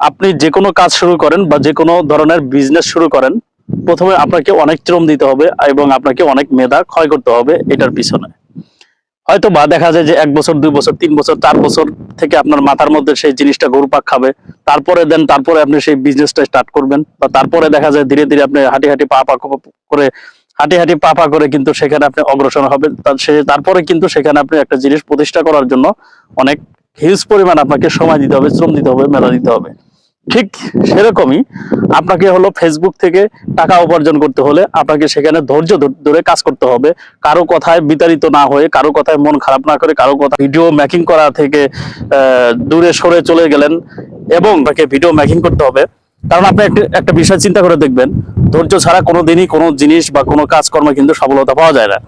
আপনি যে কোনো কাজ শুরু করেন বা যে কোনো ধরনের বিজনেস শুরু করেন, প্রথমে আপনাকে অনেক শ্রম দিতে হবে এবং আপনাকে অনেক মেধা ক্ষয় করতে হবে এটার পিছনে। হয়তো বা দেখা যায় যে এক বছর, দুই বছর, তিন বছর, চার বছর থেকে আপনার মাথার মধ্যে সেই জিনিসটা ঘুরপাক খাবে, তারপরে দেন তারপরে আপনি সেই বিজনেসটা স্টার্ট করবেন বা তারপরে দেখা যায় ধীরে ধীরে আপনি হাঁটি হাঁটি পা পা করে, হাঁটি হাঁটি পা পা করে কিন্তু সেখানে আপনি অগ্রসর হবেন। সে তারপরে কিন্তু সেখানে আপনি একটা জিনিস প্রতিষ্ঠা করার জন্য অনেক হিউজ পরিমাণ আপনাকে সময় দিতে হবে, শ্রম দিতে হবে, মেধা দিতে হবে। ঠিক সেরকমই আপনাকে হলো ফেসবুক থেকে টাকা উপার্জন করতে হলে আপনাকে সেখানে ধৈর্য ধরে কাজ করতে হবে। কারও কথায় বিতাড়িত না হয়ে, কারও কথায় মন খারাপ না করে, কারও কথা ভিডিও মেকিং করা থেকে দূরে সরে চলে গেলেন এবং তাকে ভিডিও মেকিং করতে হবে। কারণ আপনি একটা বিষয় চিন্তা করে দেখবেন, ধৈর্য ছাড়া কোনো দিনই কোনো জিনিস বা কোনো কাজকর্মে কিন্তু সফলতা পাওয়া যায় না।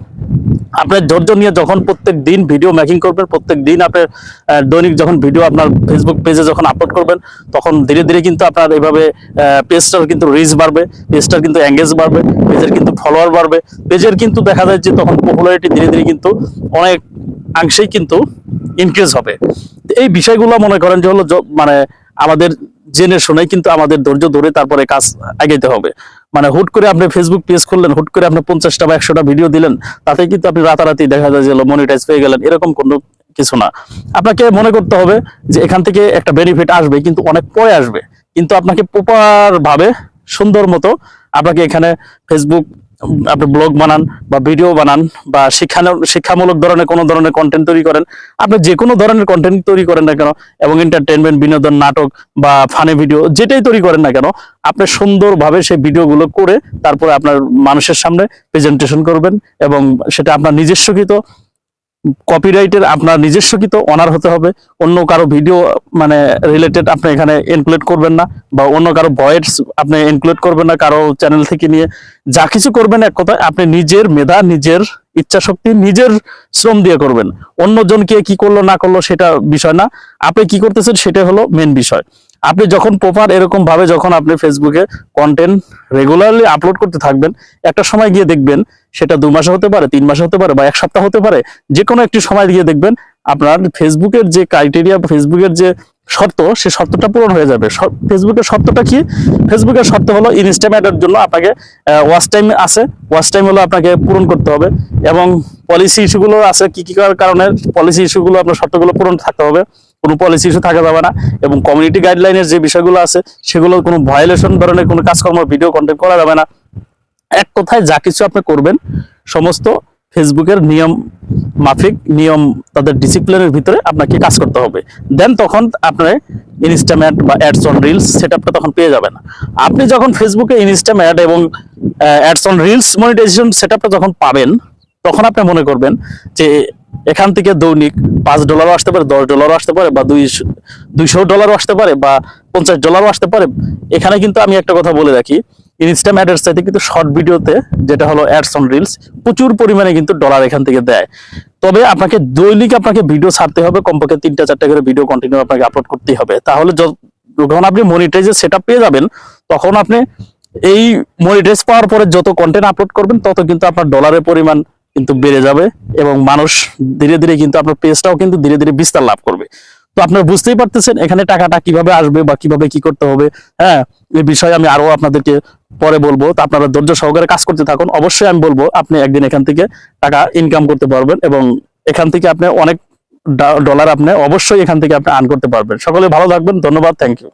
আপনার ধৈর্য নিয়ে যখন প্রত্যেক দিন ভিডিও মেকিং করবেন, প্রত্যেক দিন আপনার দৈনিক যখন ভিডিও আপনার ফেসবুক পেজে যখন আপলোড করবেন, তখন ধীরে ধীরে কিন্তু আপনার এইভাবে পেজটার কিন্তু রিচ বাড়বে পেজটার কিন্তু এঙ্গেজ বাড়বে পেজের কিন্তু ফলোয়ার বাড়বে। পেজের কিন্তু দেখা যায় যে তখন পপুলারিটি ধীরে ধীরে কিন্তু অনেক অংশেই কিন্তু ইনক্রিজ হবে। এই বিষয়গুলো মনে করেন যে হলো মানে আমাদের জেনে শুনে কিন্তু আমাদের ধৈর্য ধরে তারপরে কাজ আগাইতে হবে। মানে হুট করে আপনি ফেসবুক পেজ খুললেন, হুট করে আপনি পঞ্চাশটা বা একশোটা ভিডিও দিলেন, তাতে কিন্তু আপনি রাতারাতি দেখা যায় যে মনিটাইজ পেয়ে গেলেন, এরকম কোনো কিছু না। আপনাকে মনে করতে হবে যে এখান থেকে একটা বেনিফিট আসবে, কিন্তু অনেক পরে আসবে। কিন্তু আপনাকে প্রপার ভাবে সুন্দর মতো আপনাকে এখানে ফেসবুক আপনি ব্লগ বানান বা ভিডিও বানান বা শিক্ষা শিক্ষামূলক ধরনের কোনো ধরনের কন্টেন্ট তৈরি করেন, আপনি যে কোনো ধরনের কন্টেন্ট তৈরি করেন না কেন, এবং এন্টারটেনমেন্ট বিনোদন, নাটক বা ফানি ভিডিও যেটাই তৈরি করেন না কেন, আপনি সুন্দরভাবে সেই ভিডিওগুলো করে তারপরে আপনার মানুষের সামনে প্রেজেন্টেশন করবেন এবং সেটা আপনার নিজস্বকৃত কপিরাইটের আপনার নিজস্বকৃত অনার হতে হবে। অন্য কারও ভিডিও মানে রিলেটেড আপনি এখানে ইনক্লুড করবেন না বা অন্য কারও ভয়েস আপনি ইনক্লুড করবেন না কারও চ্যানেল থেকে নিয়ে। যা কিছু করবেন এক কথায়, আপনি নিজের মেধা, নিজের ইচ্ছা শক্তি নিজের শ্রম দিয়ে করবেন। অন্যজনকে কি করল, না করল, সেটা বিষয় না। আপনি কি করতেছেন সেটা হলো মেন বিষয়। আপনি যখন প্রপার এরকম ভাবে যখন আপনি ফেসবুকে কন্টেন্ট রেগুলারলি আপলোড করতে থাকবেন, একটা সময় গিয়ে দেখবেন, সেটা দু মাসে হতে পারে তিন মাসে হতে পারে বা এক সপ্তাহ হতে পারে যে কোনো একটি সময় গিয়ে দেখবেন আপনার ফেসবুকের যে ক্রাইটেরিয়া ফেসবুকের যে শর্ত, সে শর্তটা পূরণ হয়ে যাবে। ফেসবুকের শর্তটা কি? ফেসবুকের শর্ত হলো ইনস্টামেটের জন্য আপনাকে ওয়াচ টাইম আছে। ওয়াচ টাইম হলো আপনাকে পূরণ করতে হবে এবং পলিসি ইস্যুগুলো আছে কি কি কার- কারণে পলিসি ইস্যুগুলো আপনার শর্তগুলো পূরণ থাকতে হবে। কোনো পলিসি ইস্যু থাকা যাবে না এবং কমিউনিটি গাইডলাইনের যে বিষয়গুলো আছে, সেগুলো কোনো ভায়োলেশন ধরনের কোনো কাজকর্ম ভিডিও কন্টেন্ট করা যাবে না। এক কথায় যা কিছু আপনি করবেন, সমস্ত ফেসবুকের নিয়ম মাফিক নিয়ম তাদের ডিসিপ্লিনের ভিতরে আপনাকে কাজ করতে হবে। দেন তখন আপনার ইনস্টাম্যাট বা অ্যাডস অন রিলস সেটআপটা তখন পেয়ে যাবেন। আপনি যখন ফেসবুকে ইনস্টাম্যাট এবং অ্যাডস অন রিলস মনিটাইজেশন সেটআপটা যখন পাবেন, তখন আপনি মনে করবেন যে এখান থেকে দৈনিক পাঁচ ডলারও আসতে পারে, দশ ডলারও আসতে পারে বা দুই দুইশো ডলারও আসতে পারে বা পঞ্চাশ ডলারও আসতে পারে। এখানে কিন্তু আমি একটা কথা বলে রাখি ইনস্টাম অ্যাডের চাইতে কিন্তু শর্ট ভিডিওতে যেটা হলো অ্যাডস অন রিলস প্রচুর পরিমাণে কিন্তু ডলার এখান থেকে দেয়। তবে আপনাকে দৈনিক আপনাকে ভিডিও ছাড়তে হবে, কমপক্ষে তিনটা চারটা করে ভিডিও কন্টিনিউ আপনাকে আপলোড করতেই হবে। তাহলে যখন আপনি মনিটাইজের সেটা পেয়ে যাবেন, তখন আপনি এই মনিটাইজ পাওয়ার পরে যত কন্টেন্ট আপলোড করবেন, তত কিন্তু আপনার ডলারের পরিমাণ কিন্তু বেড়ে যাবে এবং মানুষ ধীরে ধীরে কিন্তু আপনার পেজটাও কিন্তু ধীরে ধীরে বিস্তার লাভ করবে। তো আপনারা বুঝতেই পারতেছেন এখানে টাকাটা কীভাবে আসবে বা কীভাবে কি করতে হবে। হ্যাঁ এই বিষয়ে আমি আরও আপনাদেরকে পরে বলব। তো আপনারা ধৈর্য সহকারে কাজ করতে থাকুন। অবশ্যই আমি বলব, আপনি একদিন এখান থেকে টাকা ইনকাম করতে পারবেন এবং এখান থেকে আপনি অনেক ডলার আপনি অবশ্যই এখান থেকে আপনি আর্ন করতে পারবেন। সকলে ভালো থাকবেন। ধন্যবাদ। Thank you